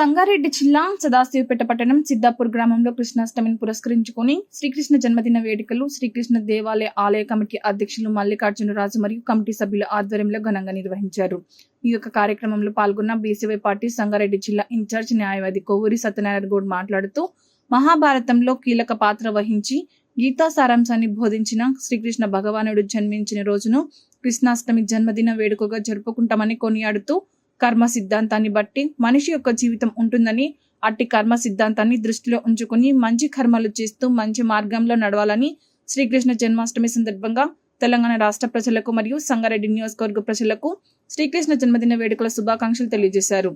సంగారెడ్డి జిల్లా సదాశివపేట పట్టణం సిద్దాపూర్ గ్రామంలో కృష్ణాష్టమిని పురస్కరించుకొని శ్రీకృష్ణ జన్మదిన వేడుకలు శ్రీకృష్ణ దేవాలయ ఆలయ కమిటీ అధ్యక్షులు మల్లికార్జునరాజు మరియు కమిటీ సభ్యుల ఆధ్వర్యంలో ఘనంగా నిర్వహించారు. ఈ యొక్క కార్యక్రమంలో పాల్గొన్న బీసీవై పార్టీ సంగారెడ్డి జిల్లా ఇన్ఛార్జ్ న్యాయవాది కొవ్వూరి సత్యనారాయణ గౌడ్ మాట్లాడుతూ మహాభారతంలో కీలక పాత్ర వహించి గీతా సారాంశాన్ని బోధించిన శ్రీకృష్ణ భగవానుడు జన్మించిన రోజును కృష్ణాష్టమి జన్మదిన వేడుకగా జరుపుకుంటామని కొనియాడుతూ కర్మ సిద్ధాంతాన్ని బట్టి మనిషి యొక్క జీవితం ఉంటుందని అట్టి కర్మ సిద్ధాంతాన్ని దృష్టిలో ఉంచుకుని మంచి కర్మలు చేస్తూ మంచి మార్గంలో నడవాలని శ్రీకృష్ణ జన్మాష్టమి సందర్భంగా తెలంగాణ రాష్ట్ర ప్రజలకు మరియు సంగారెడ్డి నియోజకవర్గ ప్రజలకు శ్రీకృష్ణ జన్మదిన వేడుకల శుభాకాంక్షలు తెలియజేశారు.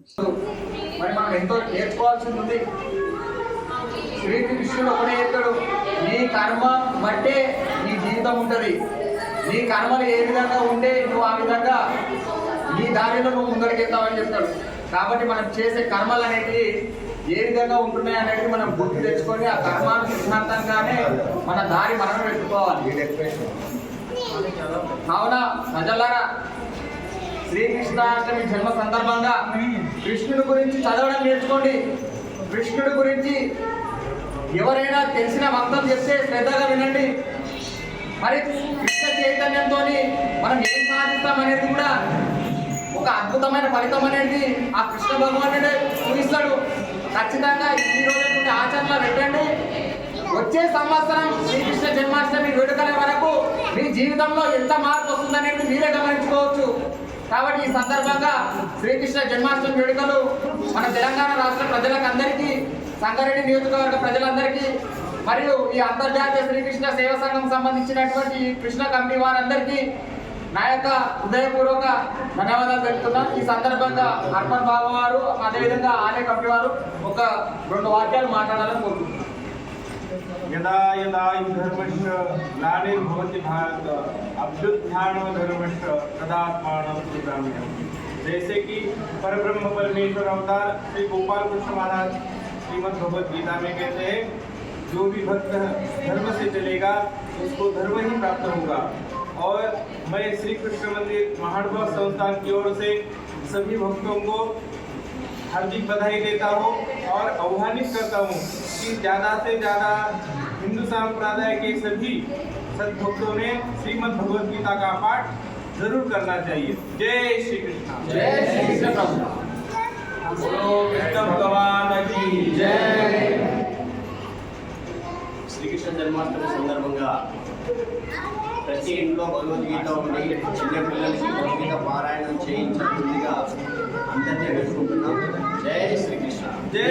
శ్రీకృష్ణుడు ఒకటే చెప్తాడు నీ కర్మ బట్టే నీ జీవితం ఉంటుంది. నీ కర్మలు ఏ విధంగా ఉంటే నువ్వు ఆ విధంగా నీ దారిలో నువ్వు ముందరికి వెళ్తావని చెప్తాడు. కాబట్టి మనం చేసే కర్మలు అనేటివి ఏ విధంగా ఉంటున్నాయి అనేది మనం గుర్తు తెచ్చుకొని ఆ కర్మాను సిద్ధాంతంగానే మన దారి మనం పెట్టుకోవాలి కావున ప్రజలారా శ్రీకృష్ణాష్టమి జన్మ సందర్భంగా కృష్ణుడి గురించి చదవడం నేర్చుకోండి. కృష్ణుడి గురించి ఎవరైనా తెలిసిన మంత్రం చెప్తే శ్రద్ధగా వినండి. మరి కృష్ణ చైతన్యంతో మనం ఏం సాధిస్తాం అనేది కూడా ఒక అద్భుతమైన ఫలితం అనేది ఆ కృష్ణ భగవానుడే చూపిస్తాడు. ఖచ్చితంగా ఈ రోజు ఆచరణ పెట్టండి. వచ్చే సంవత్సరం శ్రీకృష్ణ జన్మాష్టమి వేడుకల వరకు మీ జీవితంలో ఎంత మార్పు వస్తుందనేది మీరే గమనించుకోవచ్చు. కాబట్టి ఈ సందర్భంగా శ్రీకృష్ణ జన్మాష్టమి వేడుకలు మన తెలంగాణ రాష్ట్ర ప్రజలకు అందరికీ సంగారెడ్డి నియోజకవర్గ ప్రజలందరికీ మరియు ఈ అంతర్జాతీయ శ్రీకృష్ణ సేవా సంఘం సంబంధించినటువంటి కృష్ణ కమిటీ వారందరికీ నా యొక్క హృదయపూర్వక ధన్యవాదాలు తెలుపుతున్నాను ఈ సందర్భంగా అర్పణ్ బాబు వారు అదేవిధంగా ఆలయ కమిటీ వారు ఒక రెండు వాక్యాలు మాట్లాడాలని కోరుకుంటున్నాను यदा यदा हि धर्मस्य ग्लानिर्भवति भारत अभ्युत्थानो धर्मस्य तदात्मानं सुग्राम्यम् जैसे कि परब्रह्म परमेश्वर अवतार श्री गोपाल कृष्ण महाराज श्रीमद् भगवद गीता में कहते हैं जो भी भक्त धर्म से चलेगा उसको धर्म ही प्राप्त होगा और मैं श्री कृष्ण मंदिर महानुभव संस्थान की ओर से सभी भक्तों को हार्दिक बधाई देता हूँ और आह्वानित करता हूँ कि ज़्यादा से ज़्यादा हिंदू संप्रदाय के सभी सदभक्तों ने श्रीमद् भगवद गीता का पाठ जरूर करना चाहिए जय श्री कृष्ण జై శ్రీకృష్ణ ప్రభు बोलो कृष्ण भगवान की जय శ్రీకృష్ణ జన్మాష్టమి సందర్భంగా ప్రతి ఇంట్లో భగవద్గీత ఉంది. చిన్న పిల్లలకి భగవద్గీత పారాయణం చేయించినట్టుగా అందరినీ వేసుకుంటున్నాం జై శ్రీకృష్ణ. జై